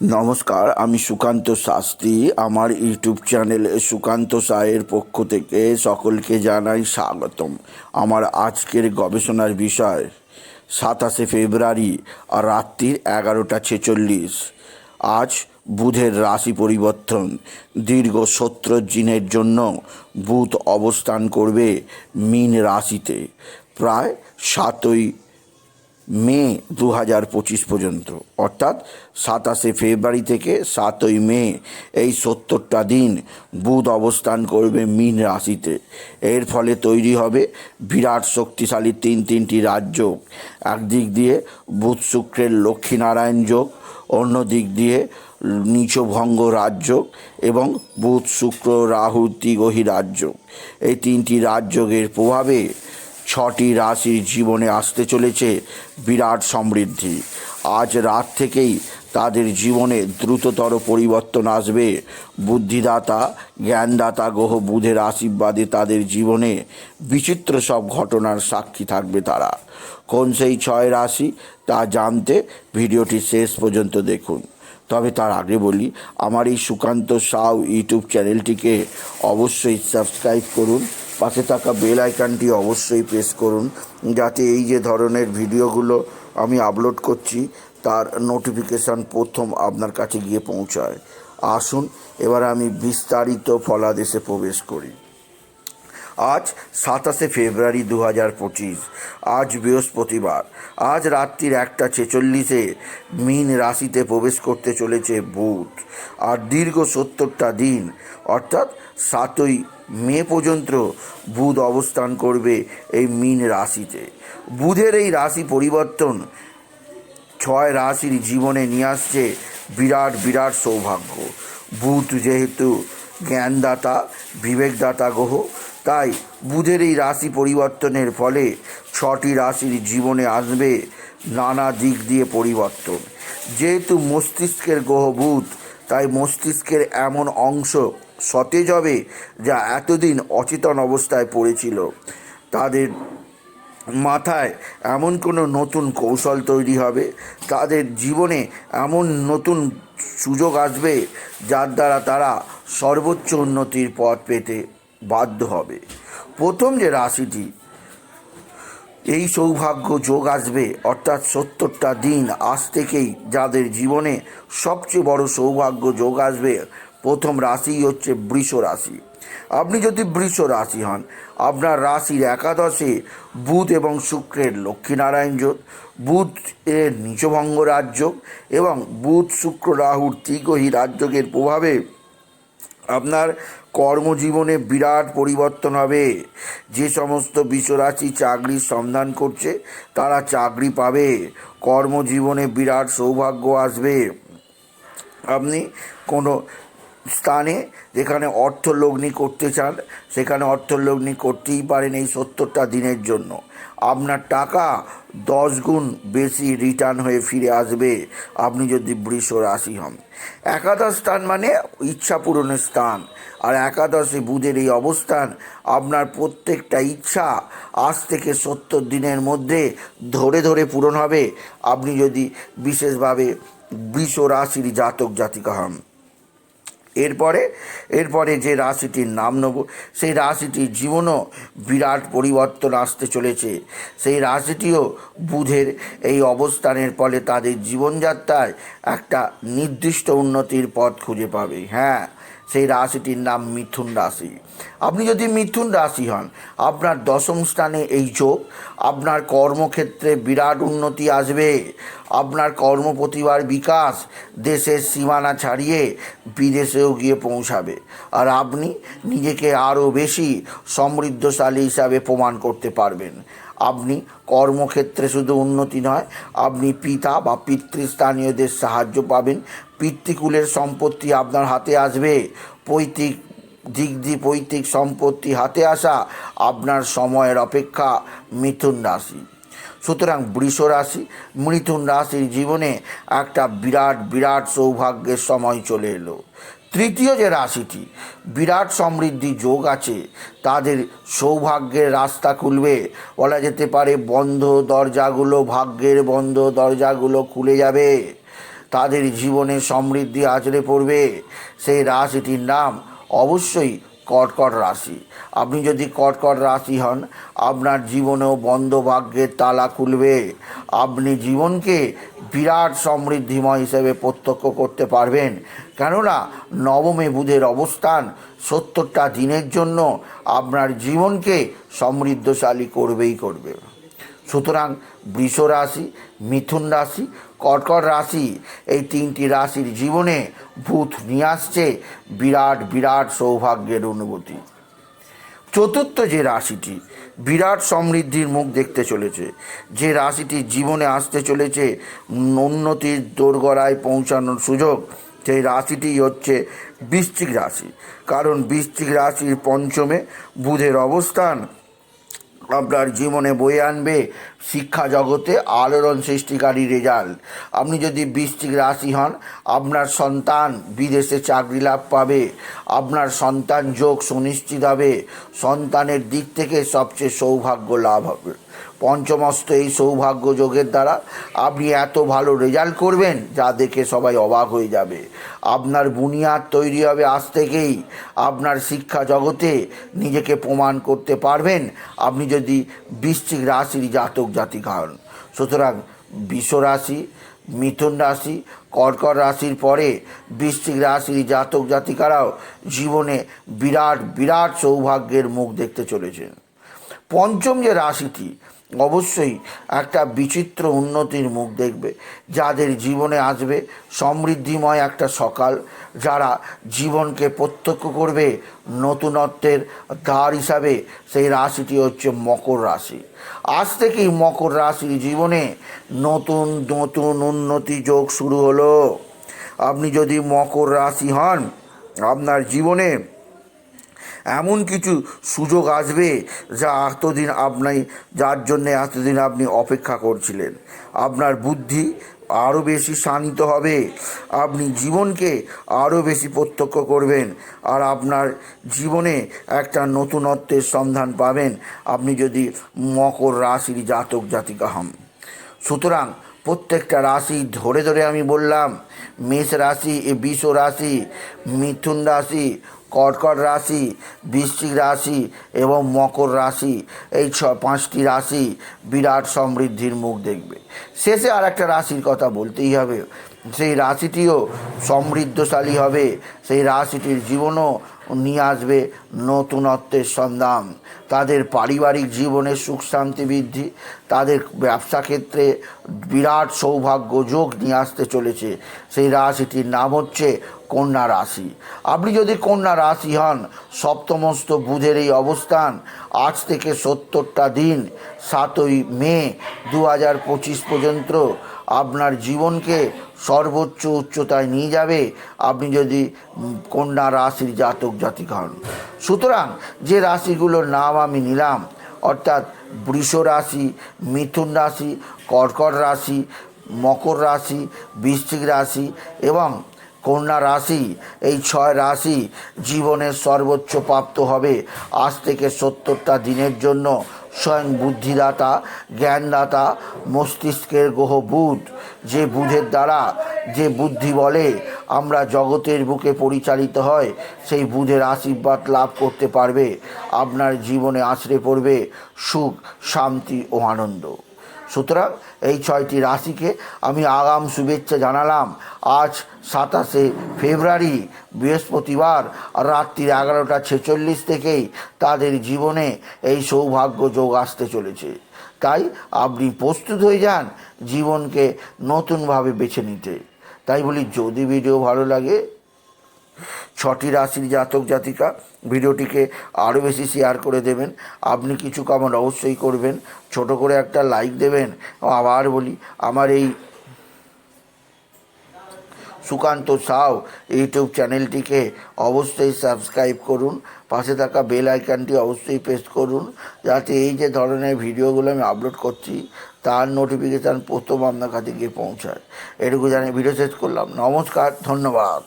নমস্কার, আমি সুকান্ত শাস্ত্রী। আমার ইউটিউব চ্যানেল সুকান্ত সায়ের পক্ষ থেকে সকলকে জানাই স্বাগতম। আমার আজকের গবেষণার বিষয়, সাতাশে ফেব্রুয়ারি আর রাত্রির এগারোটা ছেচল্লিশ। আজ বুধের রাশি পরিবর্তন। দীর্ঘ সত্তর দিনের জন্য বুধ অবস্থান করবে মীন রাশিতে। প্রায় সাতই মে দু হাজার পঁচিশ পর্যন্ত। অর্থাৎ সাতাশে ফেব্রুয়ারি থেকে সাতই মে এই সত্তরটা দিন বুধ অবস্থান করবে মীন রাশিতে। এর ফলে তৈরি হবে বিরাট শক্তিশালী তিন তিনটি রাজ্য। একদিক দিয়ে বুধ শুক্রের লক্ষ্মীনারায়ণ যোগ অন্য দিক দিয়ে নিচভঙ্গ রাজ্য এবং বুধ শুক্র রাহু তিগহি রাজ্য। এই তিনটি রাজযোগের প্রভাবে ছটি রাশির জীবনে আসতে চলেছে বিরাট সমৃদ্ধি। আজ রাত থেকেই তাদের জীবনে দ্রুততর পরিবর্তন আসবে। বুদ্ধিদাতা, জ্ঞানদাতা গ্রহ বুধের আশীর্বাদে তাদের জীবনে বিচিত্র সব ঘটনার সাক্ষী থাকবে তারা। কোন সেই ছয় রাশি, তা জানতে ভিডিওটি শেষ পর্যন্ত দেখুন। তবে তার আগে বলি, আমার এই সুকান্ত সাউ ইউটিউব চ্যানেলটিকে অবশ্যই সাবস্ক্রাইব করুন। পাশে থাকা বেল আইকনটি অবশ্যই প্রেস করুন, যাতে এই যে ধরনের ভিডিওগুলো আমি আপলোড করছি, তার নোটিফিকেশান প্রথম আপনার কাছে গিয়ে পৌঁছায়। আসুন, এবার আমি বিস্তারিত ফলাদেশে প্রবেশ করি। আজ সাতাশে ফেব্রুয়ারি দু হাজার পঁচিশ, আজ বৃহস্পতিবার, আজ রাত্রির একটা ছেচল্লিশে মীন রাশিতে প্রবেশ করতে চলেছে বুধ, আর দীর্ঘ সত্তরটা দিন, অর্থাৎ সাতই মে পর্যন্ত বুধ অবস্থান করবে এই মীন রাশিতে। বুধের এই রাশি পরিবর্তন ছয় রাশির জীবনে নিয়ে আসছে বিরাট বিরাট সৌভাগ্য। বুধ যেহেতু জ্ঞানদাতা, বিবেকদাতা গ্রহ, তাই বুধের এই রাশি পরিবর্তনের ফলে ছটি রাশির জীবনে আসবে নানা দিক দিয়ে পরিবর্তন। যেহেতু মস্তিষ্কের গ্রহ বুধ, তাই মস্তিষ্কের এমন অংশ সতেজ হবে যা এতদিন অচেতন অবস্থায় পড়েছিল। তাদের মাথায় এমন কোনো নতুন কৌশল তৈরি হবে? তাদের জীবনে এমন নতুন সুযোগ আসবে যার দ্বারা তারা সর্বোচ্চ উন্নতির পথ পেতে বাধ্য হবে। প্রথম যে রাশিটি, এই সৌভাগ্য যোগ আসবে, অর্থাৎ সত্তরটা দিন আজ থেকেই যাদের জীবনে সবচেয়ে বড় সৌভাগ্য যোগ আসবে প্রথম রাশিই হচ্ছে বৃষ রাশি। আপনি যদি বৃষ রাশি হন, আপনার রাশির একাদশে বুধ এবং শুক্রের লক্ষ্মীনারায়ণ যোগ, বুধ এর নিচভঙ্গ রাজ্য এবং বুধ, শুক্র, রাহুর ত্রিগ্রহী রাজযোগের প্রভাবে আপনার কর্মজীবনে বিরাট পরিবর্তন হবে। যে সমস্ত বিশ্বরাশি চাকরির সন্ধান করছে, তারা চাকরি পাবে। কর্মজীবনে বিরাট সৌভাগ্য আসবে। আপনি কোনো স্থানে, যেখানে অর্থলগ্নি করতে চান, সেখানে অর্থলগ্নি করতেই পারেন এই সত্তরটা দিনের জন্য। আপনার টাকা দশ গুণ বেশি রিটার্ন হয়ে ফিরে আসবে, আপনি যদি বৃষ রাশি হন। একাদশ স্থান মানে ইচ্ছা পূরণের স্থান, আর একাদশে বুধের এই অবস্থান, আপনার প্রত্যেকটা ইচ্ছা আজ থেকে সত্তর দিনের মধ্যে ধরে ধরে পূরণ হবে। আপনি যদি বিশেষভাবে বৃষ রাশির জাতক জাতিকা হন। এরপরে এরপরে যে রাশিটির নাম নেব, সেই রাশিটির জীবনও বিরাট পরিবর্তন আসতে চলেছে। সেই রাশিটিও বুধের এই অবস্থানের ফলে তাদের জীবনযাত্রায় একটা নির্দিষ্ট উন্নতির পথ খুঁজে পাবে। হ্যাঁ সেই রাশিটির নাম মিথুন রাশি। আপনি যদি মিথুন রাশি হন, আপনার দশম স্থানে এই যোগ, আপনার কর্মক্ষেত্রে বিরাট উন্নতি আসবে, আপনার কর্মপ্রতিভার বিকাশ দেশের সীমানা ছাড়িয়ে বিদেশেও গিয়ে পৌঁছাবে। আর আপনি নিজেকে আরও বেশি সমৃদ্ধশালী হিসাবে প্রমাণ করতে পারবেন। আপনি কর্মক্ষেত্রে শুধু উন্নতি নয়, আপনি পিতা বা পিতৃস্থানীয়দের সাহায্য পাবেন। পিতৃকুলের সম্পত্তি আপনার হাতে আসবে। পৈতৃক দিক দিয়ে পৈতৃক সম্পত্তি হাতে আসা আপনার সময়ের অপেক্ষা মিথুন রাশি। সুতরাং বৃষ রাশি, মিথুন রাশির জীবনে একটা বিরাট বিরাট সৌভাগ্যের সময় চলে এলো। তৃতীয় যে রাশিটি, বিরাট সমৃদ্ধি যোগ আছে, তাদের সৌভাগ্যের রাস্তা খুলবে। বলা যেতে পারে বন্ধ দরজাগুলো, ভাগ্যের বন্ধ দরজাগুলো খুলে যাবে। তাদের জীবনে সমৃদ্ধি আছড়ে পড়বে। সেই রাশিটির নাম অবশ্যই কর্কট রাশি। আপনি যদি কর্কট রাশি হন, আপনার জীবনেও বন্ধ ভাগ্যের তালা খুলবে। আপনি জীবনকে বিরাট সমৃদ্ধিময় হিসেবে প্রত্যক্ষ করতে পারবেন। কেননা, নবমে বুধের অবস্থান সত্তরটা দিনের জন্য আপনার জীবনকে সমৃদ্ধশালী করবেই করবে। সুতরাং বৃষ রাশি, মিথুন রাশি, কর্কট রাশি, এই তিনটি রাশির জীবনে ভূত নিয়ে আসছে বিরাট বিরাট সৌভাগ্যের অনুভূতি। চতুর্থ যে রাশিটি, বিরাট সমৃদ্ধির মুখ দেখতে চলেছে। যে রাশিটি জীবনে আসতে চলেছে, উন্নতির দোরগড়ায় পৌঁছানোর সুযোগ, সেই রাশিটি হচ্ছে বৃশ্চিক রাশি। কারণ বৃশ্চিক রাশির পঞ্চমে বুধের অবস্থান আপনার জীবনে বয়ে আনবে শিক্ষা জগতে আলোড়ন সৃষ্টিকারী রেজাল্ট। আপনি যদি বৃষ্টিক রাশি হন, আপনার সন্তান বিদেশে চাকরি লাভ পাবে। আপনার সন্তান যোগ সুনিশ্চিত হবে। সন্তানের দিক থেকে সবচেয়ে সৌভাগ্য লাভ হবে। পঞ্চমস্ত এই সৌভাগ্য যোগের দ্বারা আপনি এত ভালো রেজাল্ট করবেন, যা দেখে সবাই অবাক হয়ে যাবে। আপনার বুনিয়াদ তৈরি হবে আজ থেকেই। আপনার শিক্ষা জগতে নিজেকে প্রমাণ করতে পারবেন, আপনি যদি বৃশ্চিক রাশির জাতক জাতিকা হন। সুতরাং বিশ্ব রাশি, মিথুন রাশি, কর্কট রাশির পরে বৃশ্চিক রাশির জাতক জাতিকারাও জীবনে বিরাট বিরাট সৌভাগ্যের মুখ দেখতে চলেছেন। পঞ্চম যে রাশিটি অবশ্যই একটা বিচিত্র উন্নতির মুখ দেখবে। যাদের জীবনে আসবে সমৃদ্ধিময় একটা সকাল, যারা জীবনকে প্রত্যক্ষ করবে নতুনত্বের দ্বার হিসাবে, সেই রাশিটি হচ্ছে মকর রাশি। আজ থেকেই মকর রাশির জীবনে নতুন নতুন উন্নতি যোগ শুরু হলো। আপনি যদি মকর রাশি হন, আপনার জীবনে এমন কিছু সুযোগ আসবে যা এতদিন আপনি, যার জন্যে এতদিন আপনি অপেক্ষা করছিলেন। আপনার বুদ্ধি আরও বেশি শানিত হবে, আপনি জীবনকে আরও বেশি প্রত্যক্ষ করবেন, আর আপনার জীবনে একটা নতুনত্বের সন্ধান পাবেন। আপনি যদি মকর রাশির জাতক জাতিকা হন। সুতরাং প্রত্যেকটা রাশি ধরে ধরে আমি বললাম, মেষ রাশি, এ বিষ রাশি, মিথুন রাশি, কর্কট রাশি, বৃশ্চিক রাশি এবং মকর রাশি, এই ছ, পাঁচটি রাশি বিরাট সমৃদ্ধির মুখ দেখবে। শেষে আর একটা রাশির কথা বলতেই হবে। সেই রাশিটিও সমৃদ্ধশালী হবে, সেই রাশিটির জীবনও নিয়ে আসবে নতুনত্বের সন্ধান। তাদের পারিবারিক জীবনে সুখ, শান্তি, বৃদ্ধি, তাদের ব্যবসা ক্ষেত্রে বিরাট সৌভাগ্য, যোগ নিয়ে আসতে চলেছে। সেই রাশিটির নাম হচ্ছে কন্যা রাশি। আপনি যদি কন্যা রাশি হন, সপ্তমস্ত বুধের এই অবস্থান আজ থেকে সত্তরটা দিন, সাতই মে দু হাজার পঁচিশ পর্যন্ত আপনার জীবনকে সর্বোচ্চ উচ্চতায় নিয়ে যাবে। আপনি যদি কন্যা রাশির জাতক জাতিক হন। সুতরাং যে রাশিগুলোর নাম আমি নিলাম, অর্থাৎ বৃষ রাশি, মিথুন রাশি, কর্কট রাশি, মকর রাশি, বৃশ্চিক রাশি এবং কন্যা রাশি, এই ছয় রাশি জীবনের সর্বোচ্চ প্রাপ্ত হবে। আজ থেকে সত্তরটা দিনের জন্য স্বয়ং বুদ্ধিদাতা, জ্ঞানদাতা, মস্তিষ্কের গ্রহ বুধ। যে বুধের দ্বারা যে বুদ্ধি বলে আমরা জগতের বুকে পরিচালিত হয়, সেই বুধের আশীর্বাদ লাভ করতে পারবে। আপনার জীবনে আছড়ে পড়বে সুখ, শান্তি ও আনন্দ। সুতরাং এই ছয়টি রাশিকে আমি আগাম শুভেচ্ছা জানালাম। আজ সাতাশে ফেব্রুয়ারি, বৃহস্পতিবার, রাত্রির এগারোটা ছেচল্লিশ থেকেই তাদের জীবনে এই সৌভাগ্য যোগ আসতে চলেছে। তাই আপনি প্রস্তুত হয়ে যান জীবনকে নতুনভাবে বেছে নিতে। তাই বলি, যদি ভিডিও ভালো লাগে ছটি রাশির জাতক জাতিকা, ভিডিওটিকে আরও বেশি শেয়ার করে দেবেন। আপনি কিছু কমেন্ট অবশ্যই করবেন। ছোট করে একটা লাইক দেবেন। আবার বলি, আমার এই সুকান্ত সাউ ইউটিউব চ্যানেলটিকে অবশ্যই সাবস্ক্রাইব করুন। পাশে থাকা বেল আইকনটি অবশ্যই প্রেস করুন। যাতে এই যে ধরনের ভিডিওগুলো আমি আপলোড করছি, তার নোটিফিকেশান প্রথম আপনার কাছে গিয়ে পৌঁছায়। এটুকু জানিয়ে ভিডিও শেষ করলাম। নমস্কার, ধন্যবাদ।